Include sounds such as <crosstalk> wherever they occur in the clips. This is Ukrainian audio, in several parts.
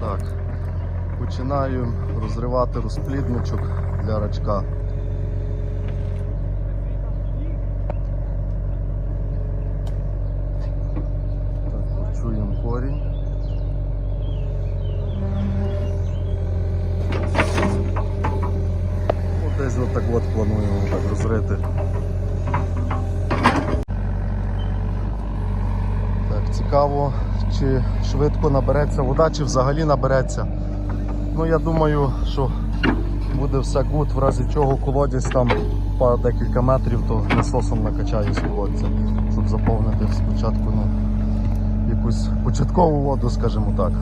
Так, починаю розривати розплідничок для рачка. Так, корчуємо корінь. Десь отак от плануємо так розрити. Так, цікаво, чи швидко набереться вода, чи взагалі набереться. Ну я думаю, що буде все гуд, в разі чого колодязь там по декілька метрів, то насосом накачаю з колодця, щоб заповнити спочатку ну, якусь початкову воду, скажімо так.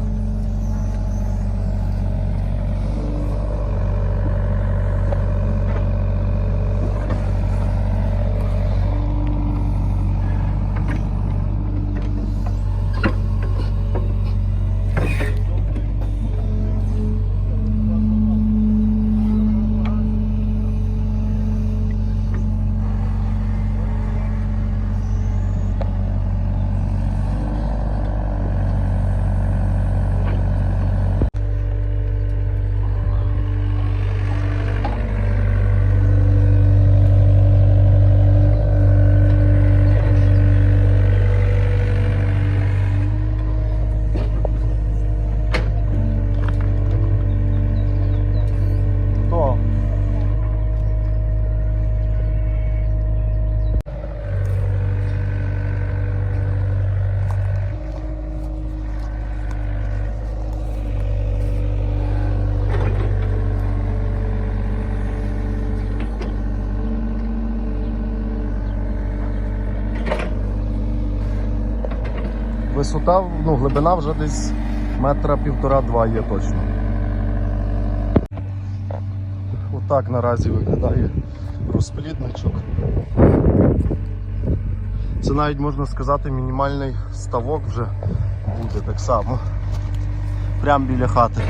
То. Висота, ну, глибина вже десь метра півтора-два є точно. Отак наразі виглядає розплідничок. Це навіть можна сказати мінімальний ставок вже буде так само. Прямо біля хати.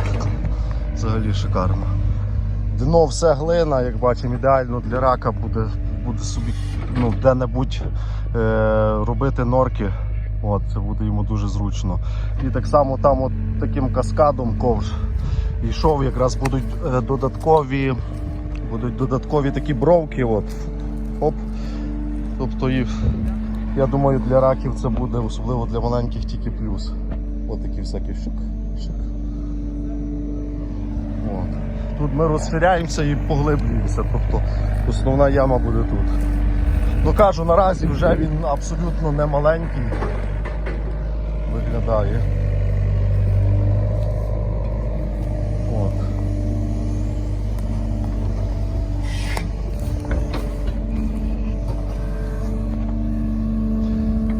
Взагалі шикарно. Дно все глина, як бачимо, ідеально для рака буде, буде собі ну, де-небудь е, робити норки. От, це буде йому дуже зручно. І так само там от таким каскадом ковш йшов, якраз будуть е, додаткові, будуть додаткові такі бровки. От. Оп. Тобто їх, я думаю, для раків це буде, особливо для маленьких, тільки плюс. От такі всякі шик. шик. От. Тут ми розширяємося і поглиблюємося. Тобто основна яма буде тут. Ну кажу, наразі вже він абсолютно не маленький виглядає. От.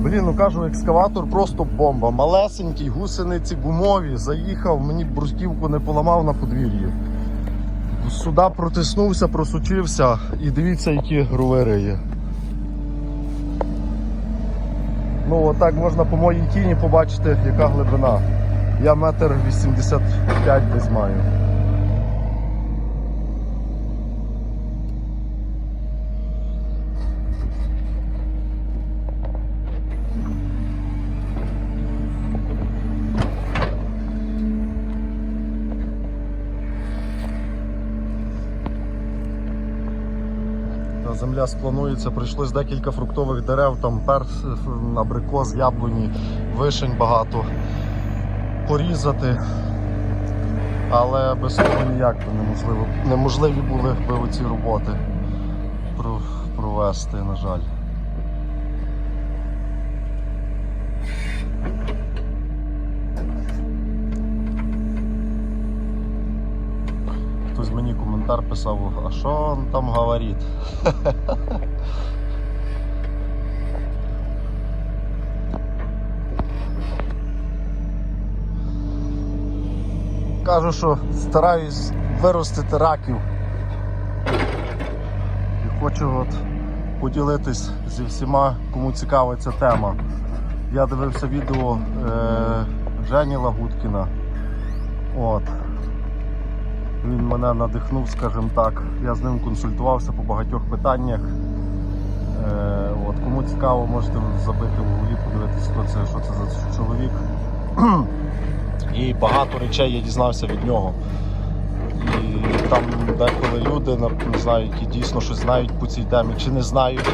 Блін, ну кажу, екскаватор просто бомба. Малесенький, гусениці гумові, заїхав, мені брусківку не поламав на подвір'ї. Сюди протиснувся, просучився і дивіться, які ровери є. Ну, отак можна по моїй тіні побачити, яка глибина. Я метр 85 десь маю. Та Земля спланується, прийшлось декілька фруктових дерев, там перс, абрикос, яблуні, вишень багато порізати. Але без того ніяк би неможливо, неможливі були би ці роботи провести, на жаль. Хтось мені коментар писав, а що він там говорить? Кажу, що стараюсь виростити раків. І хочу от поділитись зі всіма, кому цікава ця тема. Я дивився відео е, Жені Лагуткіна. От. Він мене надихнув, скажімо так. Я з ним консультувався по багатьох питаннях. Е, от, кому цікаво, можете забити в гуглі, подивитися, хто це, що це за чоловік. І багато речей я дізнався від нього. І там деколи люди, не знаю, які дійсно щось знають по цій темі, чи не знають,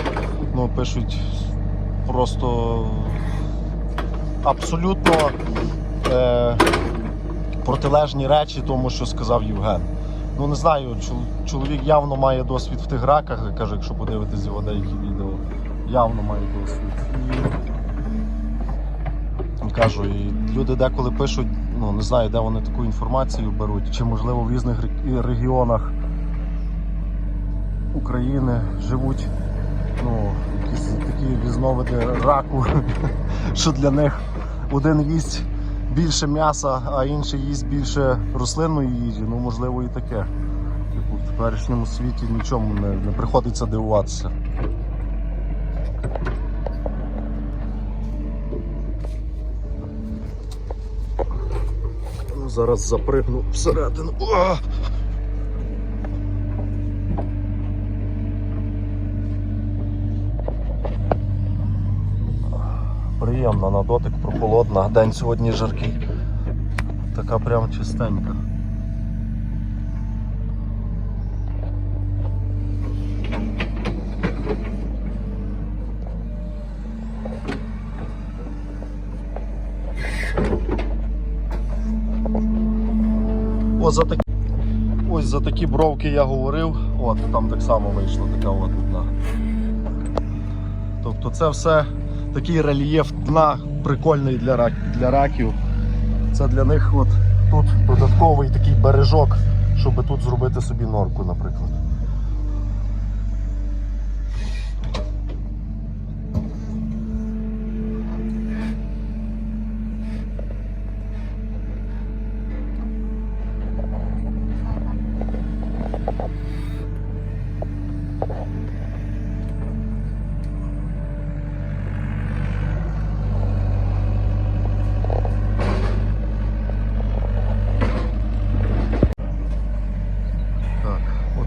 ну пишуть просто абсолютно е, протилежні речі тому, що сказав Євген. Ну не знаю, чоловік явно має досвід в тих раках, я кажу, якщо подивитись його деякі відео, явно має досвід. І кажу, і люди деколи пишуть, ну не знаю, де вони таку інформацію беруть, чи можливо в різних регіонах України живуть ну, якісь такі різновиди раку, <laughs> що для них один їсть більше м'яса, а інший їсть більше рослинної їжі. Ну, можливо, і таке. Типу, в теперішньому світі нічому не, не приходиться дивуватися. Ну, Зараз запригну всередину. О! Приємно на дотик, прохолодна. День сьогодні жаркий. Така прям чистенька. Ось за такі, ось за такі бровки я говорив. От там так само вийшла така от одна. Тобто це все такий рельєф дна прикольний для, рак, для раків. Це для них от тут додатковий такий бережок, щоб тут зробити собі норку, наприклад.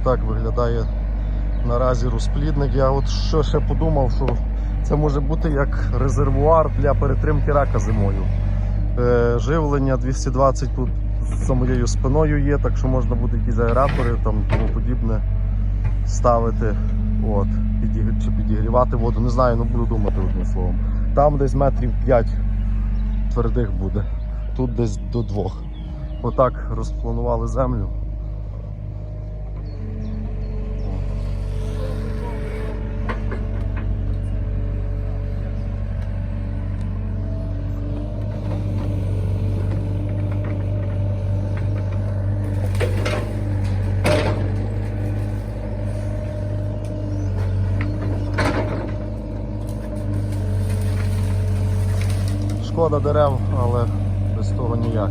Отак виглядає наразі розплідник. Я от що ще подумав, що це може бути як резервуар для перетримки рака зимою. Е, живлення 220 тут за моєю спиною є, так що можна буде якісь аератори там тому подібне ставити. От, підігр... чи підігрівати воду. Не знаю, ну буду думати одним словом. Там десь метрів 5 твердих буде, тут десь до двох. Отак розпланували землю. Шкода дерев, але без того ніяк.